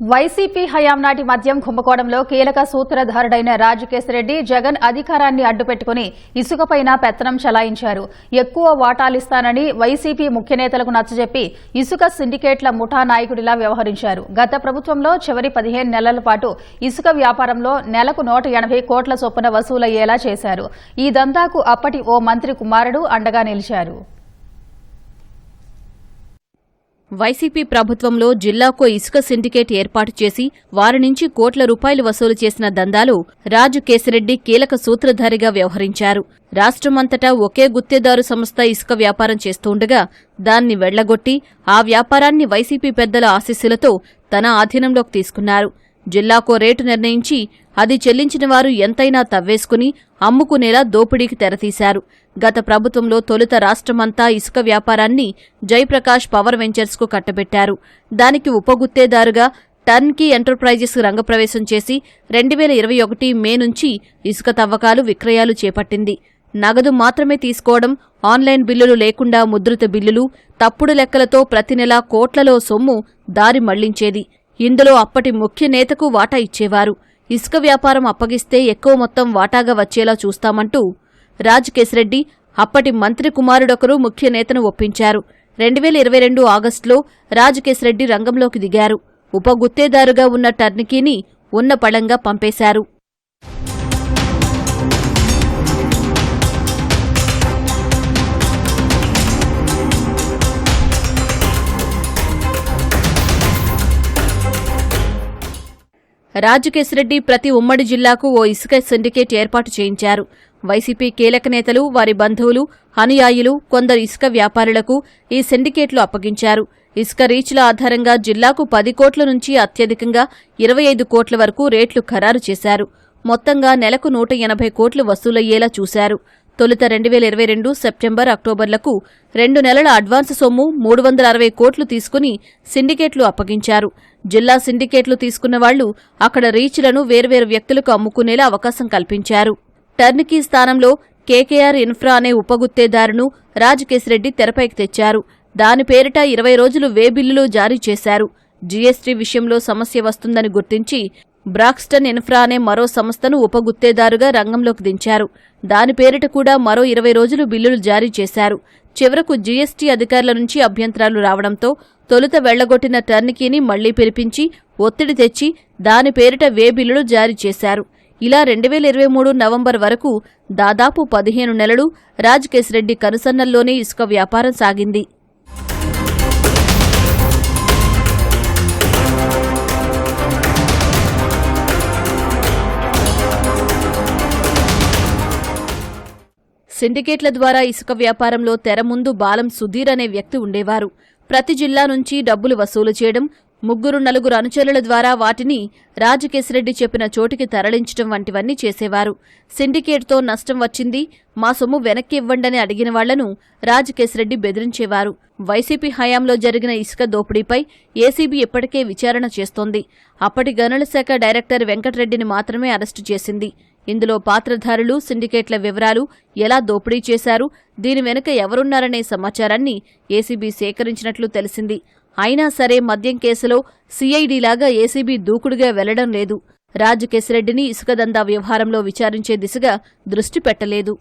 YCP హయాం నాటి మద్యం కుంభకోణంలో కీలక సూత్రధారుడైన రాజకేశరెడ్డి జగన్ అధికారాన్ని అడ్డుపెట్టుకుని ఇసుకపైన పెత్తనం చలాయించారు. ఎక్కువ వాటాలిస్తానని వైసీపీ ముఖ్య నేతలకు నచ్చజెప్పి ఇసుక సిండికేట్ల ముఠా నాయకుడిలా వ్యవహరించారు. గత ప్రభుత్వంలో చివరి పదిహేను నెలల పాటు ఇసుక వ్యాపారంలో నెలకు నూట ఎనభై కోట్ల చొప్పున వసూలయ్యేలా చేశారు. ఈ దందాకు అప్పటి ఓ మంత్రి కుమారుడు అండగా నిలిచారు. వైసీపీ ప్రభుత్వంలో జిల్లాకో ఇసుక సిండికేట్ ఏర్పాటు చేసి వారి నుంచి కోట్ల రూపాయలు వసూలు చేసిన దందాలు రాజు కేసిరెడ్డి కీలక సూత్రధారిగా వ్యవహరించారు. రాష్ట్రమంతటా ఒకే గుత్తేదారు సంస్థ ఇసుక వ్యాపారం చేస్తుండగా దాన్ని వెళ్ళగొట్టి ఆ వ్యాపారాన్ని వైసీపీ పెద్దల ఆశీస్సులతో తన ఆధీనంలోకి తీసుకున్నారు. జిల్లాకో రేటు నిర్ణయించి అది చెల్లించిన వారు ఎంతైనా తవ్వేసుకుని అమ్ముకునేలా దోపిడీకి తెరతీశారు. గత ప్రభుత్వంలో తొలుత రాష్ట్రమంతా ఇసుక వ్యాపారాన్ని జయప్రకాష్ పవర్ వెంచర్స్కు కట్టబెట్టారు. దానికి ఉపగుత్తేదారుగా టర్న్కీ ఎంటర్ప్రైజెస్ రంగప్రవేశం చేసి రెండు వేల ఇరవై ఒకటి మే నుంచి ఇసుక తవ్వకాలు విక్రయాలు చేపట్టింది. నగదు మాత్రమే తీసుకోవడం ఆన్లైన్ బిల్లులు లేకుండా ముద్రిత బిల్లులు తప్పుడు లెక్కలతో ప్రతి నెలా కోట్లలో సొమ్ము దారి మళ్ళించేది. ఇందులో అప్పటి ముఖ్య నేతకు వాటా ఇచ్చేవారు. ఇసుక వ్యాపారం అప్పగిస్తే ఎక్కువ మొత్తం వాటాగా వచ్చేలా చూస్తామంటూ రాజకేశరెడ్డి అప్పటి మంత్రి కుమారుడొకరు ముఖ్య నేతను ఒప్పించారు. రెండు వేల ఇరవై రెండు ఆగస్టులో రాజకేశరెడ్డి రంగంలోకి దిగారు. ఉప గుత్తేదారుగా ఉన్న టర్నికీని ఉన్న పళంగా పంపేశారు. రాజకేశ్రెడ్డి ప్రతి ఉమ్మడి జిల్లాకు ఓ ఇసుక సిండికేట్ ఏర్పాటు చేయించారు. వైసీపీ కీలక నేతలు వారి బంధువులు అనుయాయులు కొందరు ఇసుక వ్యాపారులకు ఈ సిండికేట్లు అప్పగించారు. ఇసుక రీచ్ల ఆధారంగా జిల్లాకు పది కోట్ల నుంచి అత్యధికంగా ఇరవై ఐదు కోట్ల వరకు రేట్లు ఖరారు చేశారు. మొత్తంగా నెలకు నూట ఎనభై కోట్లు వసూలయ్యేలా చూశారు. తొలుత రెండు వేల ఇరవై రెండు సెప్టెంబర్ అక్టోబర్లకు రెండు నెలల అడ్వాన్స్ సొమ్ము మూడు వందల అరవై కోట్లు తీసుకుని సిండికేట్లు అప్పగించారు. జిల్లా సిండికేట్లు తీసుకున్న వాళ్ళు అక్కడ రీచ్లను వేర్వేరు వ్యక్తులకు అమ్ముకునేలా అవకాశం కల్పించారు. టర్నికీ స్థానంలో కేకేఆర్ ఇన్ఫ్రా అనే ఉపగుత్తేదారును రాజకేశరెడ్డి తెరపైకి తెచ్చారు. దాని పేరిట ఇరవై రోజులు వే బిల్లులు జారీ చేశారు. జీఎస్టీ విషయంలో సమస్య వస్తుందని గుర్తించి బ్రాక్స్టన్ ఇన్ఫ్రా అనే మరో సంస్థను ఉపగుత్తేదారుగా రంగంలోకి దించారు. దాని పేరిట కూడా మరో ఇరవై రోజులు బిల్లులు జారీ చేశారు. చివరకు జీఎస్టీ అధికారుల నుంచి అభ్యంతరాలు రావడంతో తొలుత వెళ్ళగొట్టిన టర్నికీని మళ్ళీ పిలిపించి ఒత్తిడి తెచ్చి దాని పేరిట వే బిల్లులు జారీ చేశారు. ఇలా రెండు వేల ఇరవై మూడు నవంబర్ వరకు దాదాపు పదిహేను నెలలు రాజకేశరెడ్డి కనుసన్నల్లోనే ఇసుక వ్యాపారం సాగింది. సిండికేట్ల ద్వారా ఇసుక వ్యాపారంలో తెర ముందు బాలం సుధీర్ అనే వ్యక్తి ఉండేవారు. ప్రతి జిల్లా నుంచి డబ్బులు వసూలు చేయడం ముగ్గురు నలుగురు అనుచరుల ద్వారా వాటిని రాజకేశ్రెడ్డి చెప్పిన చోటికి తరలించడం వంటివన్నీ చేసేవారు. సిండికేట్తో నష్టం వచ్చింది మా సొమ్ము వెనక్కి ఇవ్వండని అడిగిన వాళ్ళను రాజకేశరెడ్డి బెదిరించేవారు. వైసీపీ హయాంలో జరిగిన ఇసుక దోపిడీపై ఏసీబీ ఇప్పటికే విచారణ చేస్తోంది. అప్పటి గనుల శాఖ డైరెక్టర్ వెంకటరెడ్డిని మాత్రమే అరెస్టు చేసింది. ఇందులో పాత్రధారులు సిండికేట్ల వివరాలు ఎలా దోపిడీ చేశారు దీని వెనుక ఎవరున్నారనే సమాచారాన్ని ఏసీబీ సేకరించినట్లు తెలిసింది. అయినా సరే మద్యం కేసులో సీఐడీలాగా ఏసీబీ దూకుడుగా వెళ్ళడం లేదు. రాజకేశిరెడ్డిని ఇసుక దందా వ్యవహారంలో విచారించే దిశగా దృష్టి పెట్టలేదు.